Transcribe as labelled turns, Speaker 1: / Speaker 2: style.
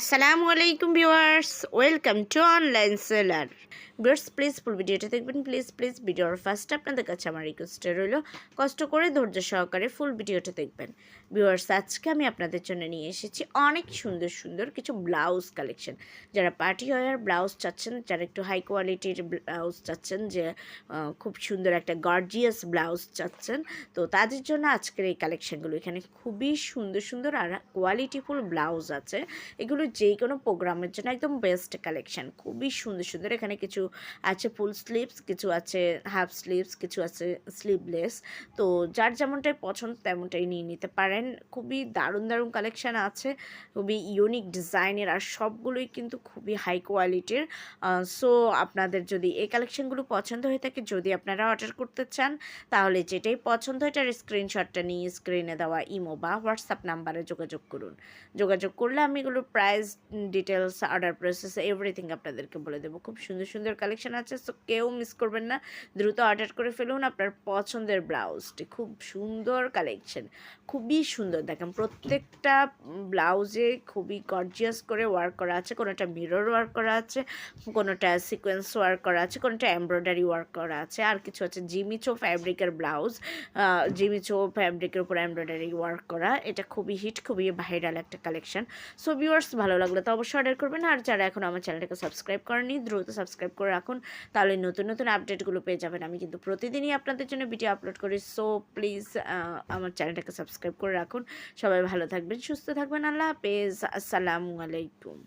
Speaker 1: আসসালামু আলাইকুম viewers, welcome to online seller. Viewers, please full ভিডিওটা দেখবেন, প্লিজ প্লিজ ভিডিওর ফার্স্ট আপনাদের কাছে আমার রিকোয়েস্টে রইল, কষ্ট করে ধৈর্য সহকারে ফুল ভিডিওটা দেখবেন। ভিউয়ার্স, আজকে আমি আপনাদের জন্য নিয়ে এসেছি অনেক সুন্দর সুন্দর কিছু ব্লাউজ কালেকশন যারা পার্টি ওয়ার ব্লাউজ চাচ্ছেন, যারা একটু হাই কোয়ালিটির ব্লাউজ চাচ্ছেন, যে খুব সুন্দর একটা গর্জিয়াস ব্লাউজ চাচ্ছেন, তো তাদের জন্য আজকের এই কালেকশনগুলো এখানে খুবই সুন্দর সুন্দর আর কোয়ালিটিফুল ব্লাউজ আছে। এগুলো যে কোনো প্রোগ্রামের জন্য একদম বেস্ট কালেকশন খুবই সুন্দর সুন্দর এখানে কিছু আছে ফুল স্লিভস কিছু আছে হাফ স্লিভস কিছু আছে স্লিভলেস তো যার যেমনটাই পছন্দ তেমনটাই নিয়ে নিতে পারেন। খুবই দারুণ দারুণ কালেকশন আছে। খুবই ইউনিক ডিজাইনের আর সবগুলোই কিন্তু খুবই হাই কোয়ালিটির সো আপনাদের যদি এই কালেকশনগুলো পছন্দ হয়ে থাকে, যদি আপনারা অর্ডার করতে চান, তাহলে যেটাই পছন্দ হয় এটার স্ক্রিনশটটা নিয়ে স্ক্রিনে দেওয়া ইমো বা হোয়াটসঅ্যাপ নাম্বারে যোগাযোগ করুন। যোগাযোগ করলে আমি এগুলোর price details order process everything আপনাদেরকে বলে দেবো। খুব সুন্দর সুন্দর কালেকশন আছে সো কেউ মিস করবেন না। দ্রুত অর্ডার করে ফেলুন আপনার পছন্দের ব্লাউজটি। খুব সুন্দর কালেকশন খুবই সুন্দর। দেখেন, প্রত্যেকটা ব্লাউজে খুবই গর্জিয়াস করে ওয়ার্ক করা আছে। কোনোটা মিরর ওয়ার্ক করা আছে, কোনোটা সিকোয়েন্স ওয়ার্ক করা আছে, কোনোটা এমব্রয়ডারি ওয়ার্ক করা আছে। আর কিছু আছে জিমিচো ফ্যাব্রিকের ব্লাউজ জিমিচো ফ্যাব্রিকের উপর এমব্রয়ডারি ওয়ার্ক করা। এটা খুবই হিট খুবই ভাইরাল একটা কালেকশন সো ভিউয়ার্স ভালো লাগলে তো অবশ্যই অর্ডার করবেন। আর যারা এখন আমার চ্যানেলটাকে সাবস্ক্রাইব করেনি দ্রুত সাবস্ক্রাইব করে রাখুন। তাহলে নতুন নতুন আপডেটগুলো পেয়ে যাবেন। আমি কিন্তু প্রতিদিনই আপনাদের জন্য ভিডিও আপলোড করি। সো প্লিজ আমার চ্যানেলটাকে সাবস্ক্রাইব করে রাখুন। সবাই ভালো থাকবেন, সুস্থ থাকবেন। আল্লাহ হাফেজ। আসসালামু আলাইকুম।